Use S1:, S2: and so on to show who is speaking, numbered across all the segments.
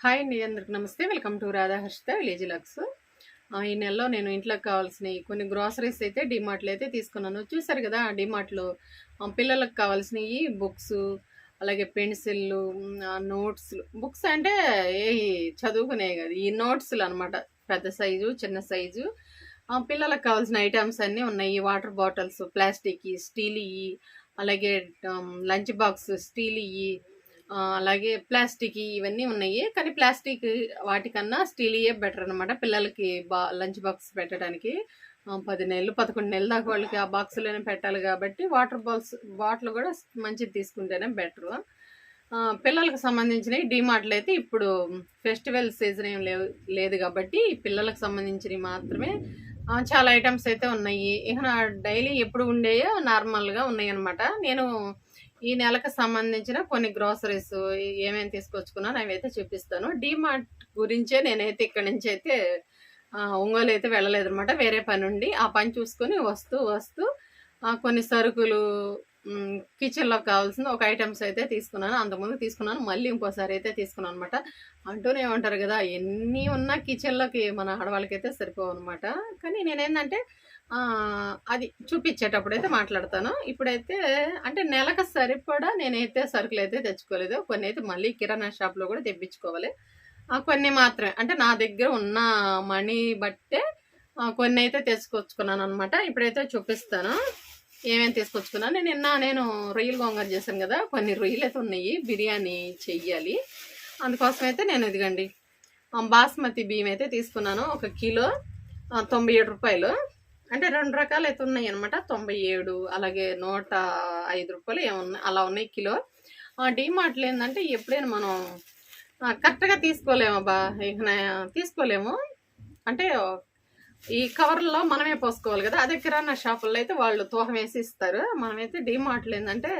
S1: Hi అండి అందరికి. నమస్తే. Welcome to Radhaharshita village lux. ఆ, ఈ నెలలో నేను ఇంట్లోకి కావాల్సినవి కొన్ని గ్రాసరీస్ అయితే డిమార్ట్లో అయితే తీసుకున్నాను. చూసారు కదా డిమార్ట్లో పిల్లలకు కావాల్సినవి బుక్స్ అలాగే పెన్సిళ్ళు నోట్స్లు. బుక్స్ అంటే ఏ చదువుకునే కదా ఈ నోట్స్లు అనమాట పెద్ద సైజు చిన్న సైజు. ఆ, పిల్లలకు కావాల్సిన ఐటమ్స్ అన్నీ ఉన్నాయి. వాటర్ బాటిల్స్ ప్లాస్టిక్ స్టీల్ అలాగే లంచ్ బాక్స్ స్టీల్ ఆ, అలాగే ప్లాస్టిక్ ఇవన్నీ ఉన్నాయి. కానీ ప్లాస్టిక్ వాటికన్నా స్టీలియే బెటర్ అనమాట పిల్లలకి బా లంచ్ బాక్స్ పెట్టడానికి. పది నెలలు పదకొండు నెలల దాకా వాళ్ళకి ఆ బాక్స్లోనే పెట్టాలి కాబట్టి వాటర్ బాల్స్ బాటిల్ కూడా మంచిది తీసుకుంటేనే బెటర్. పిల్లలకు సంబంధించినవి డిమార్ట్లు అయితే ఇప్పుడు ఫెస్టివల్ సీజన్ ఏం లేవు లేదు కాబట్టి పిల్లలకు సంబంధించినవి మాత్రమే. చాలా ఐటమ్స్ అయితే ఉన్నాయి. ఇక నా డైలీ ఎప్పుడు ఉండేయో నార్మల్గా ఉన్నాయి అనమాట నేను ఈ నెలకు సంబంధించిన కొన్ని గ్రోసరీస్ ఏమేమి తీసుకొచ్చుకున్నాను అవి అయితే చూపిస్తాను. డీమార్ట్ గురించే నేనైతే ఇక్కడి నుంచి అయితే ఒంగోలు అయితే వెళ్ళలేదు అనమాట వేరే పని ఉండి ఆ పని చూసుకొని వస్తూ వస్తూ కొన్ని సరుకులు కిచెన్లో కావాల్సిన ఒక ఐటమ్స్ అయితే తీసుకున్నాను. అంతకుముందు తీసుకున్నాను మళ్ళీ ఇంకోసారి అయితే తీసుకున్నాను అనమాట అంటూనే ఉంటారు కదా ఎన్ని ఉన్నా కిచెన్లోకి మన ఆడవాళ్ళకి అయితే సరిపోవు అనమాట కానీ నేనేంటంటే అది చూపించేటప్పుడు అయితే మాట్లాడతాను. ఇప్పుడైతే అంటే నెలకు సరిపడా నేనైతే సరుకులు అయితే తెచ్చుకోలేదు. కొన్ని అయితే మళ్ళీ కిరాణా షాప్లో కూడా తెప్పించుకోవాలి. కొన్ని మాత్రమే. అంటే నా దగ్గర ఉన్న మనీ బట్టే కొన్ని అయితే తెచ్చుకొచ్చుకున్నాను అనమాట ఇప్పుడైతే చూపిస్తాను. ఏమేమి తీసుకొచ్చుకున్నాను. నేను నిన్న నేను రొయ్యలు గొంగర చేశాను కదా. కొన్ని రొయ్యలు అయితే ఉన్నాయి. బిర్యానీ చెయ్యాలి. అందుకోసం అయితే నేను ఇదిగండి బాస్మతి బియ్యం అయితే తీసుకున్నాను. ఒక కిలో తొంభై ఏడు రూపాయలు. అంటే రెండు రకాలు అయితే ఉన్నాయి అనమాట తొంభై ఏడు అలాగే నూట ఐదు రూపాయలు ఏమున్నాయి అలా ఉన్నాయి కిలో. డీమార్ట్లో ఏంటంటే ఎప్పుడైనా మనం కరెక్ట్గా తీసుకోలేము బా. తీసుకోలేము. అంటే ఈ కవర్లో మనమే పోసుకోవాలి కదా. అదే కిరాణా షాపుల్లో అయితే వాళ్ళు తూహం వేసి ఇస్తారు. మనమైతే డీమార్ట్లో ఏంటంటే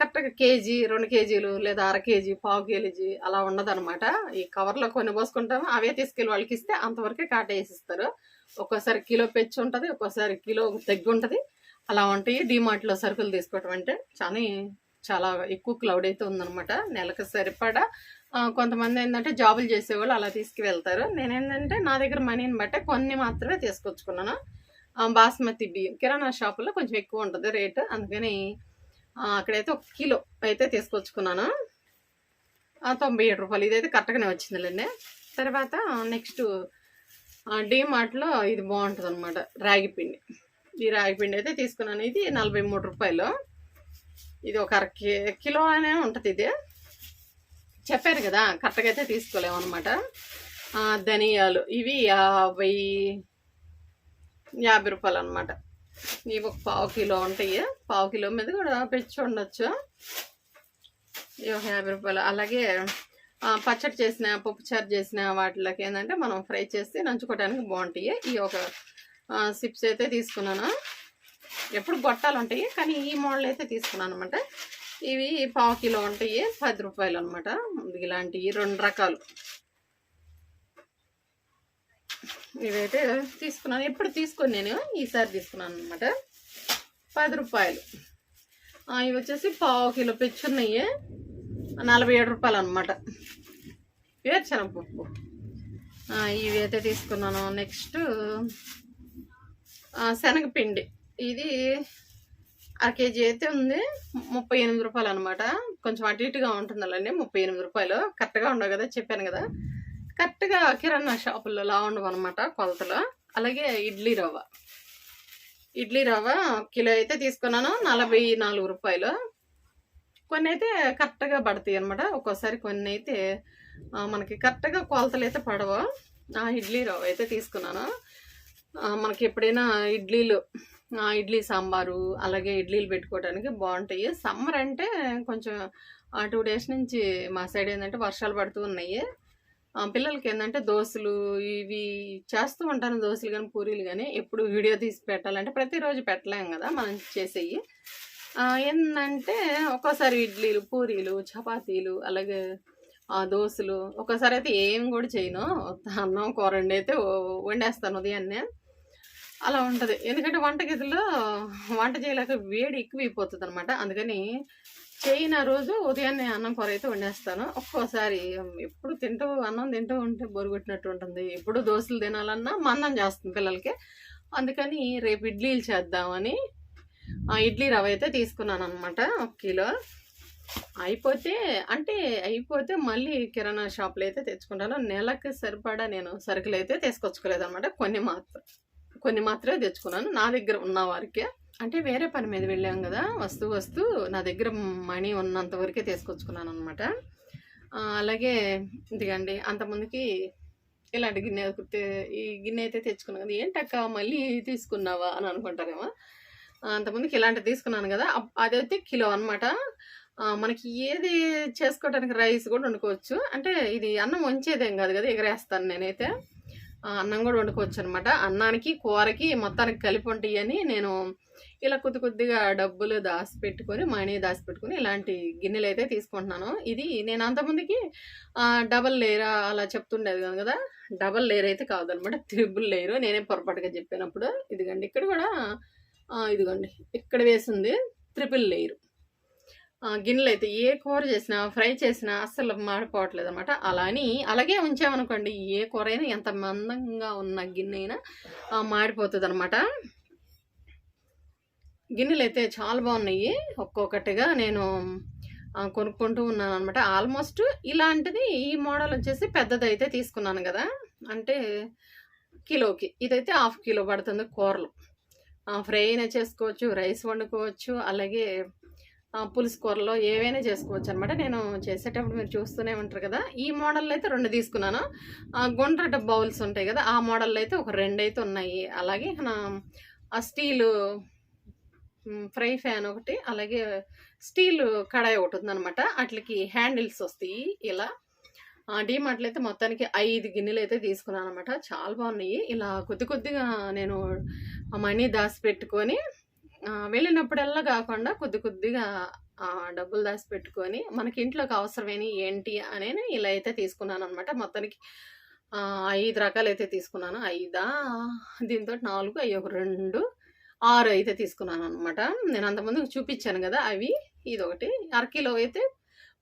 S1: కరెక్ట్గా కేజీ రెండు కేజీలు లేదా అర కేజీ పావు కేజీ అలా ఉండదనమాట ఈ కవర్లో కొన్ని పోసుకుంటాము అవే తీసుకెళ్ళి వాళ్ళకి ఇస్తే అంతవరకే కాట వేసిస్తారు ఒక్కోసారి కిలో పెచ్చి ఉంటుంది ఒక్కోసారి కిలో తగ్గి ఉంటుంది. అలా ఉంటాయి. డిమార్ట్లో సరుకులు తీసుకోవటం అంటే చాలా చాలా ఎక్కువ క్లౌడ్ అయితే ఉందనమాట నెలకు సరిపడా కొంతమంది ఏంటంటే జాబులు చేసేవాళ్ళు అలా తీసుకువెళ్తారు. నేనేంటంటే నా దగ్గర మనీని బట్టే కొన్ని మాత్రమే తీసుకొచ్చుకున్నాను. బాస్మతి బియ్యం. కిరాణా షాపులో కొంచెం ఎక్కువ ఉంటుంది రేటు. అందుకని అక్కడైతే ఒక కిలో అయితే తీసుకొచ్చుకున్నాను. తొంభై ఏడు రూపాయలు. ఇదైతే కరెక్ట్గానే వచ్చిందిలేండి. తర్వాత నెక్స్ట్ డీమార్ట్లో ఇది బాగుంటుంది అనమాట రాగి పిండి. ఈ రాగి పిండి అయితే తీసుకున్నాను ఇది నలభై మూడు రూపాయలు. ఇది ఒక అర కిలో అనే ఉంటుంది ఇది. చెప్పారు కదా కరెక్ట్గా అయితే తీసుకోలేము అనమాట ధనియాలు ఇవి యాభై యాభై రూపాయలు అనమాట ఇవి ఒక పావు కిలో ఉంటాయి. పావు కిలో మీద కూడా పెంచి ఉండొచ్చు. ఇవి ఒక యాభై రూపాయలు. అలాగే పచ్చడి చేసిన పప్పుచారు చేసిన వాటిలోకి ఏంటంటే మనం ఫ్రై చేసి నంచుకోవడానికి బాగుంటాయి. ఈ ఒక సిప్స్ అయితే తీసుకున్నాను. ఎప్పుడు గొట్టాలు ఉంటాయి కానీ ఈ మోడల్ అయితే తీసుకున్నాను అనమాట ఇవి పావు కిలో ఉంటాయి పది రూపాయలు అనమాట ఇలాంటివి రెండు రకాలు. ఇవైతే తీసుకున్నాను. ఎప్పుడు తీసుకుని నేను ఈసారి తీసుకున్నాను అనమాట పది రూపాయలు. ఇవి వచ్చేసి పావు కిలో పెచ్చున్నాయి. నలభై ఏడు రూపాయలు అనమాట వేరుశనగపప్పు ఇవి అయితే తీసుకున్నాను. నెక్స్ట్ శనగపిండి. ఇది అర కేజీ అయితే ఉంది. ముప్పై ఎనిమిది రూపాయలు అనమాట కొంచెం అటు ఇటుగా ఉంటుంది అండి ముప్పై ఎనిమిది రూపాయలు. కరెక్ట్గా ఉండవు కదా చెప్పాను కదా. కరెక్ట్గా కిరాణా షాపుల్లో లా ఉండవు అనమాట కొలతలు. అలాగే ఇడ్లీ రవ్వ. ఇడ్లీ రవ్వ కిలో అయితే తీసుకున్నాను. నలభై నాలుగు రూపాయలు. కొన్ని అయితే కరెక్ట్గా పడతాయి అనమాట ఒక్కోసారి కొన్ని అయితే మనకి కరెక్ట్గా కొలతలు అయితే పడవు. ఆ, ఇడ్లీ రవ్వ అయితే తీసుకున్నాను. మనకి ఎప్పుడైనా ఇడ్లీలు ఇడ్లీ సాంబారు అలాగే ఇడ్లీలు పెట్టుకోవడానికి బాగుంటాయి. సమ్మర్ అంటే కొంచెం టూ డేస్ నుంచి మా సైడ్ ఏంటంటే వర్షాలు పడుతూ ఉన్నాయి. పిల్లలకి ఏంటంటే దోశలు ఇవి చేస్తూ ఉంటాను దోశలు కానీ పూరీలు కానీ ఎప్పుడు వీడియో తీసి పెట్టాలంటే ప్రతిరోజు పెట్టలేం కదా మనం చేసేవి ఏంటంటే ఒక్కోసారి ఇడ్లీలు పూరీలు చపాతీలు అలాగే దోశలు. ఒక్కోసారి అయితే ఏం కూడా చేయను. అన్నం కూర వండి అయితే వండేస్తాను ఉదయాన్నే. అలా ఉంటుంది. ఎందుకంటే వంటగదిలో వంట చేయలేక వేడి ఎక్కువైపోతుంది అనమాట అందుకని చేయని రోజు ఉదయాన్నే అన్నం కూర అయితే వండేస్తాను. ఒక్కోసారి ఎప్పుడు తింటూ అన్నం తింటూ ఉంటే బొరుగుట్టినట్టు ఉంటుంది. ఎప్పుడు దోశలు తినాలన్నా మందం చేస్తుంది పిల్లలకి. అందుకని రేపు ఇడ్లీలు చేద్దామని ఇడ్లీ రవ్వ అయితే తీసుకున్నాను అనమాట ఒక కిలో. అయిపోతే అంటే అయిపోతే మళ్ళీ కిరాణా షాప్లో అయితే తెచ్చుకుంటాను. నెలకు సరిపడా నేను సరుకులు అయితే తీసుకొచ్చుకోలేదు అనమాట కొన్ని మాత్రం కొన్ని మాత్రమే తెచ్చుకున్నాను. నా దగ్గర ఉన్న వారికే. అంటే వేరే పని మీద వెళ్ళాం కదా వస్తూ వస్తూ నా దగ్గర మనీ ఉన్నంత వరకే తీసుకొచ్చుకున్నాను అనమాట అలాగే ఇదిగండి అంతమందికి ఇలాంటి గిన్నె ఈ గిన్నె అయితే తెచ్చుకున్నాను కదా ఏంటక్క మళ్ళీ తీసుకున్నావా అని అనుకుంటారేమో. అంతమందికి ఇలాంటివి తీసుకున్నాను కదా అది అదైతే కిలో అనమాట మనకి ఏది చేసుకోవడానికి రైస్ కూడా వండుకోవచ్చు. అంటే ఇది అన్నం వంచేదేం కాదు కదా ఎగరేస్తాను నేనైతే. అన్నం కూడా వండుకోవచ్చు అనమాట అన్నానికి కూరకి మొత్తానికి కలిపి ఉంటాయని అని నేను ఇలా కొద్ది కొద్దిగా డబ్బులు దాచిపెట్టుకొని మనీ దాచిపెట్టుకొని ఇలాంటి గిన్నెలు అయితే తీసుకుంటున్నాను. ఇది నేను అంతమందికి డబల్ లేయర్ అలా చెప్తుండేది కాదు కదా డబల్ లేయర్ అయితే కాదనమాట త్రిబుల్ లేయరు. నేనే పొరపాటుగా చెప్పినప్పుడు. ఇదిగండి ఇక్కడ కూడా ఇదిగోండి. ఇక్కడ వేసింది త్రిపుల్ లేయర్ గిన్నెలు అయితే ఏ కూర చేసినా ఫ్రై చేసినా అస్సలు మాడిపోవట్లేదు అనమాట అలా అని అలాగే ఉంచామనుకోండి ఏ కూర అయినా ఎంత మందంగా ఉన్న గిన్నె అయినా మాడిపోతుంది అనమాట గిన్నెలు అయితే చాలా బాగున్నాయి. ఒక్కొక్కటిగా నేను కొనుక్కుంటూ ఉన్నాను అనమాట ఆల్మోస్ట్ ఇలాంటిది ఈ మోడల్ వచ్చేసి పెద్దది అయితే తీసుకున్నాను కదా. అంటే కిలోకి. ఇదైతే హాఫ్ కిలో పడుతుంది కూరలు. ఫ్రై అయినా చేసుకోవచ్చు రైస్ వండుకోవచ్చు అలాగే పులుసు కూరలో ఏవైనా చేసుకోవచ్చు అనమాట నేను చేసేటప్పుడు మీరు చూస్తూనే ఉంటారు కదా. ఈ మోడల్ అయితే రెండు తీసుకున్నాను. గుండ్రట బౌల్స్ ఉంటాయి కదా ఆ మోడల్ అయితే ఒక రెండు అయితే ఉన్నాయి. అలాగే ఆ స్టీలు ఫ్రై ఫ్యాన్ ఒకటి అలాగే స్టీల్ కడాయి ఒకటి ఉందన్నమాట. అట్లకి హ్యాండిల్స్ వస్తాయి. ఇలా డీమార్ట్లో అయితే మొత్తానికి ఐదు గిన్నెలు అయితే తీసుకున్నాను అనమాట చాలా బాగున్నాయి. ఇలా కొద్ది కొద్దిగా నేను మనీ దాచిపెట్టుకొని వెళ్ళినప్పుడల్లా కాకుండా కొద్ది కొద్దిగా డబ్బులు దాచిపెట్టుకొని మనకి ఇంట్లోకి అవసరమైన ఏంటి అనేది ఇలా అయితే తీసుకున్నాను అనమాట మొత్తానికి ఐదు రకాలు అయితే తీసుకున్నాను. ఐదా దీంతో నాలుగు అవి ఒక రెండు ఆరు అయితే తీసుకున్నాను అనమాట నేను అంతమందికి చూపించాను కదా అవి. ఇదొకటి. అరకిలో అయితే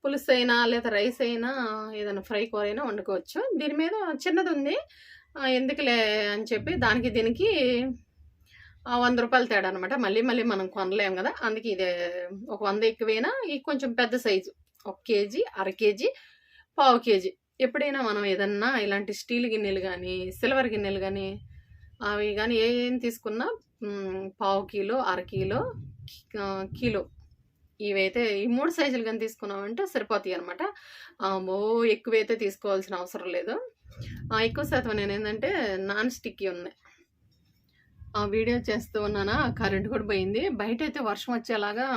S1: పులుసు అయినా లేదా రైస్ అయినా ఏదైనా ఫ్రై కూర అయినా వండుకోవచ్చు. దీని మీద చిన్నది ఉంది ఎందుకులే అని చెప్పి దానికి దీనికి ఆ, వంద రూపాయలు తేడా అనమాట మళ్ళీ మళ్ళీ మనం కొనలేం కదా. అందుకే ఇదే ఒక వంద ఎక్కువైనా ఈ కొంచెం పెద్ద సైజు. ఒక కేజీ అర కేజీ పావు కేజీ. ఎప్పుడైనా మనం ఏదన్నా ఇలాంటి స్టీల్ గిన్నెలు కానీ సిల్వర్ గిన్నెలు కానీ అవి కానీ ఏం తీసుకున్నా పావు కిలో అర కిలో కిలో ఇవైతే ఈ మూడు సైజులు కానీ తీసుకున్నామంటే సరిపోతాయి అనమాట ఓ ఎక్కువైతే తీసుకోవాల్సిన అవసరం లేదు. ఎక్కువ శాతం నేను ఏంటంటే నాన్ స్టిక్కి ఉన్నాయి. ఆ వీడియో చేస్తూ ఉన్నానా? కరెంట్ కూడా పోయింది. బయట అయితే వర్షం వచ్చేలాగా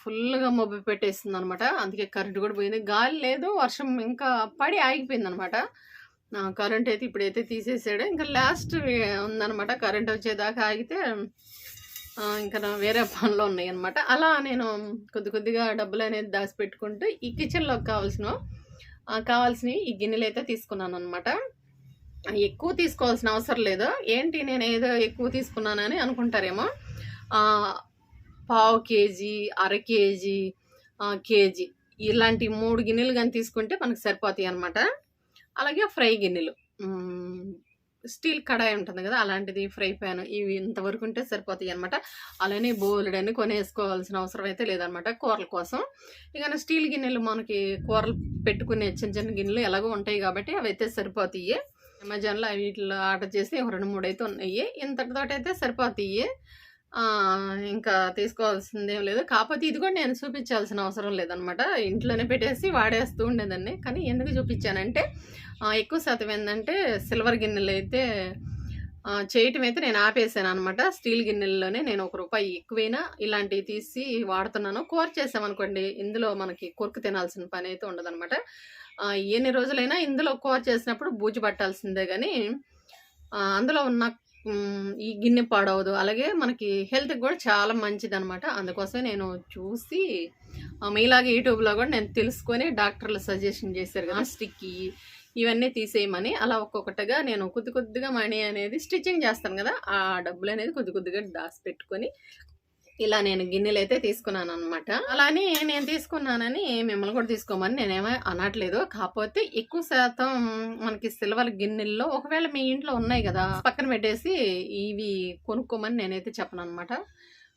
S1: ఫుల్గా మబ్బు పెట్టేస్తుంది అనమాట అందుకే కరెంట్ కూడా పోయింది. గాలి లేదు వర్షం ఇంకా పడి ఆగిపోయింది అనమాట కరెంట్ అయితే ఇప్పుడైతే తీసేసాడు. ఇంకా లాస్ట్ ఉందనమాట కరెంట్ వచ్చేదాకా ఆగితే ఇంకా నా వేరే పనులు ఉన్నాయి అనమాట అలా నేను కొద్ది కొద్దిగా డబ్బులు అనేది దాచిపెట్టుకుంటూ ఈ కిచెన్లోకి కావాల్సిన కావాల్సినవి ఈ గిన్నెలు అయితే తీసుకున్నాను అనమాట ఎక్కువ తీసుకోవాల్సిన అవసరం లేదు. ఏంటి నేను ఏదో ఎక్కువ తీసుకున్నానని అనుకుంటారేమో. పావు కేజీ అర కేజీ కేజీ ఇలాంటి మూడు గిన్నెలు కానీ తీసుకుంటే మనకు సరిపోతాయి అనమాట అలాగే ఫ్రై గిన్నెలు. స్టీల్ కడాయి ఉంటుంది కదా అలాంటిది ఫ్రై ప్యాన్ ఇవి ఇంతవరకు ఉంటే సరిపోతాయి అనమాట అలానే బోలెడని కొనేసుకోవాల్సిన అవసరం అయితే లేదనమాట కూరల కోసం. ఇక స్టీల్ గిన్నెలు మనకి కూరలు పెట్టుకునే చిన్న చిన్న గిన్నెలు ఎలాగో ఉంటాయి కాబట్టి అవి అయితే సరిపోతాయి. అమెజాన్లో వీటిలో ఆర్డర్ చేసి ఒక రెండు మూడు అయితే ఉన్నాయి. ఇంతటితోటి అయితే సరిపోతాయి. ఇంకా తీసుకోవాల్సిందేం లేదు. కాకపోతే ఇది కూడా నేను చూపించాల్సిన అవసరం లేదనమాట. ఇంట్లోనే పెట్టేసి వాడేస్తూ ఉండేదాన్ని. కానీ ఎందుకు చూపించానంటే ఎక్కువ శాతం ఏంటంటే సిల్వర్ గిన్నెలు అయితే చేయటం అయితే నేను ఆపేసాను అనమాట స్టీల్ గిన్నెల్లోనే నేను ఒక రూపాయి ఎక్కువైనా ఇలాంటివి తీసి వాడుతున్నాను. కూర చేసామనుకోండి ఇందులో మనకి కొరకు తినాల్సిన పని అయితే ఉండదనమాట. ఎన్ని రోజులైనా ఇందులో కూర చేసినప్పుడు బూజు పట్టాల్సిందే కానీ అందులో ఉన్న ఈ గిన్నె పాడవదు. అలాగే మనకి హెల్త్కి కూడా చాలా మంచిది అనమాట అందుకోసమే నేను చూసి ఆ, మీలాగే యూట్యూబ్లో కూడా నేను తెలుసుకొని డాక్టర్లు సజెషన్ చేశారు కదా స్టిక్కి ఇవన్నీ తీసేయమని. అలా ఒక్కొక్కటిగా నేను కొద్ది కొద్దిగా మనీ అనేది స్టిచ్చింగ్ చేస్తాను కదా ఆ డబ్బులు అనేది కొద్ది కొద్దిగా దాచి పెట్టుకొని ఇలా నేను గిన్నెలు అయితే తీసుకున్నాను అనమాట అలానే నేను తీసుకున్నానని మిమ్మల్ని కూడా తీసుకోమని నేనేమో అనట్లేదు. కాకపోతే ఎక్కువ శాతం మనకి సిల్వర్ గిన్నెల్లో ఒకవేళ మీ ఇంట్లో ఉన్నాయి కదా పక్కన పెట్టేసి ఇవి కొనుక్కోమని నేనైతే చెప్పను అనమాట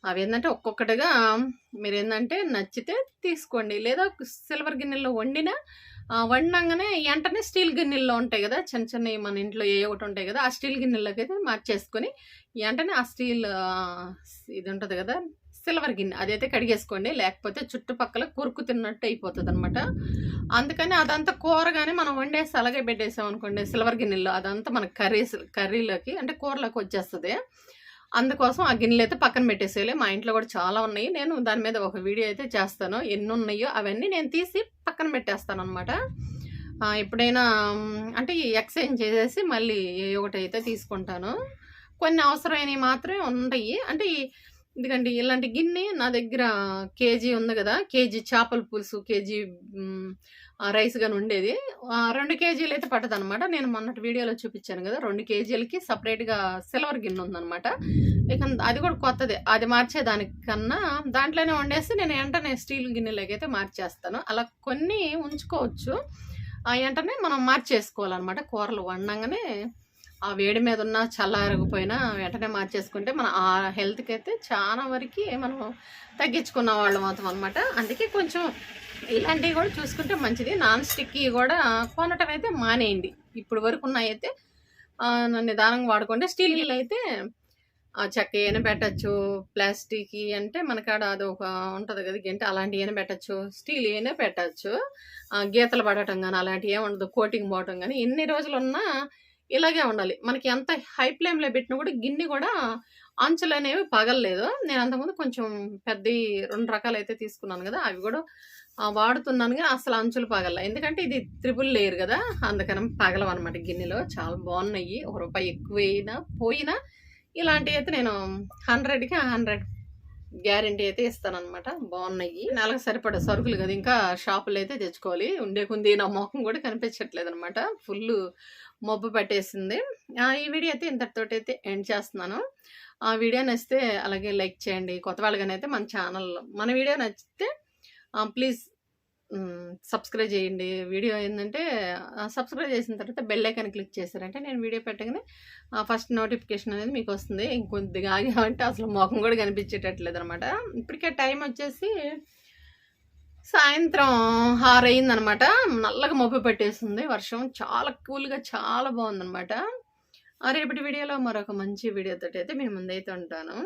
S1: అవి ఏంటంటే ఒక్కొక్కటిగా మీరు ఏంటంటే నచ్చితే తీసుకోండి. లేదా సిల్వర్ గిన్నెల్లో వండిన వండంగానే వెంటనే స్టీల్ గిన్నెల్లో ఉంటాయి కదా చిన్న చిన్నవి మన ఇంట్లో ఏ ఒకటి ఉంటాయి కదా ఆ స్టీల్ గిన్నెలోకి అయితే మార్చేసుకొని వెంటనే ఆ స్టీల్ ఇది ఉంటుంది కదా సిల్వర్ గిన్నె అదైతే కడిగేసుకోండి. లేకపోతే చుట్టుపక్కల కురుకు తిన్నట్టు అయిపోతుంది అనమాట అందుకని అదంతా కూరగానే మనం వండేసి అలాగే పెట్టేసాం అనుకోండి సిల్వర్ గిన్నెలో అదంతా మన కర్రీస్ కర్రీలోకి అంటే కూరలోకి వచ్చేస్తుంది. అందుకోసం ఆ గిన్నెలు అయితే పక్కన పెట్టేసేయాలి. మా ఇంట్లో కూడా చాలా ఉన్నాయి. నేను దాని మీద ఒక వీడియో అయితే చేస్తాను. ఎన్ని ఉన్నాయో అవన్నీ నేను తీసి పక్కన పెట్టేస్తాను అనమాట ఎప్పుడైనా అంటే ఎక్స్చేంజ్ చేసేసి మళ్ళీ ఒకటి అయితే తీసుకుంటాను. కొన్ని అవసరమైనవి మాత్రమే ఉంటాయి. అంటే ఎందుకంటే ఇలాంటి గిన్నె నా దగ్గర కేజీ ఉంది కదా. కేజీ చేపల పులుసు కేజీ రైస్ కానీ ఉండేది. రెండు కేజీలు అయితే పట్టదు అనమాట నేను మొన్నటి వీడియోలో చూపించాను కదా రెండు కేజీలకి సపరేట్గా సిల్వర్ గిన్నె ఉందనమాట ఇక అది కూడా కొత్తదే. అది మార్చేదానికన్నా దాంట్లోనే వండేసి నేను వెంటనే స్టీల్ గిన్నెలోకి అయితే మార్చేస్తాను. అలా కొన్ని ఉంచుకోవచ్చు. వెంటనే మనం మార్చేసుకోవాలన్నమాట కూరలు. వండంగానే ఆ వేడి మీద ఉన్న చల్లారకపోయినా వెంటనే మార్చేసుకుంటే మన ఆ హెల్త్కి అయితే చాలా వరకు మనం తగ్గించుకున్న వాళ్ళం అవుతాం అనమాట అందుకే కొంచెం ఇలాంటివి కూడా చూసుకుంటే మంచిది. నాన్ స్టిక్ కూడా కొనటం అయితే మానేయండి. ఇప్పుడు వరకు ఉన్నాయైతే నిదానంగా వాడుకుంటే స్టీల్ గిల్ అయితే చెక్క ఏమైనా పెట్టచ్చు. ప్లాస్టిక్ అంటే మనకాడ అది ఒక ఉంటుంది కదా గింట అలాంటివి ఏమైనా పెట్టచ్చు. స్టీల్ అయినా పెట్టచ్చు. గీతలు పడటం కానీ అలాంటివి ఏమి ఉండదు. కోటింగ్ పోవటం కానీ ఎన్ని రోజులు ఉన్నా ఇలాగే ఉండాలి. మనకి ఎంత హై ఫ్లేమ్లో పెట్టినా కూడా గిన్నె కూడా అంచులు అనేవి పగలలేదు. నేను అంతకుముందు కొంచెం పెద్ద రెండు రకాలు అయితే తీసుకున్నాను కదా అవి కూడా వాడుతున్నాను కానీ అసలు అంచులు పగల ఎందుకంటే ఇది త్రిపుల్ లేయర్ కదా అందుకని పగలం అనమాట గిన్నెలో. చాలా బాగున్నాయి. ఒక రూపాయి ఎక్కువైనా పోయినా ఇలాంటివి అయితే నేను హండ్రెడ్కి హండ్రెడ్ గ్యారంటీ అయితే ఇస్తానమాట బాగున్నాయి. నెలకు సరిపడే సరుకులు కదా ఇంకా షాపులు అయితే తెచ్చుకోవాలి. ఉండే కొంది నా మొఖం కూడా కనిపించట్లేదు అనమాట ఫుల్ మబ్బు పట్టేసింది. ఈ వీడియో అయితే ఇంతటితోటి అయితే ఎండ్ చేస్తున్నాను. ఆ వీడియో నచ్చితే అలాగే లైక్ చేయండి. కొత్త వాళ్ళగానైతే మన ఛానల్లో మన వీడియో నచ్చితే ప్లీజ్ సబ్స్క్రైబ్ చేయండి. వీడియో ఏంటంటే సబ్స్క్రైబ్ చేసిన తర్వాత బెల్ ఐకాన్ క్లిక్ చేశారంటే నేను వీడియో పెట్టగానే ఫస్ట్ నోటిఫికేషన్ అనేది మీకు వస్తుంది. ఇంకొద్దిగా ఆగామంటే అసలు ముఖం కూడా కనిపించేటట్లేదు అనమాట ఇప్పటికే టైం వచ్చేసి సాయంత్రం ఆరు అయిందనమాట నల్లగా మబ్బు పెట్టేస్తుంది. వర్షం చాలా కూల్గా చాలా బాగుందనమాట. రేపటి వీడియోలో మరొక మంచి వీడియోతో అయితే మేము ముందైతే ఉంటాను.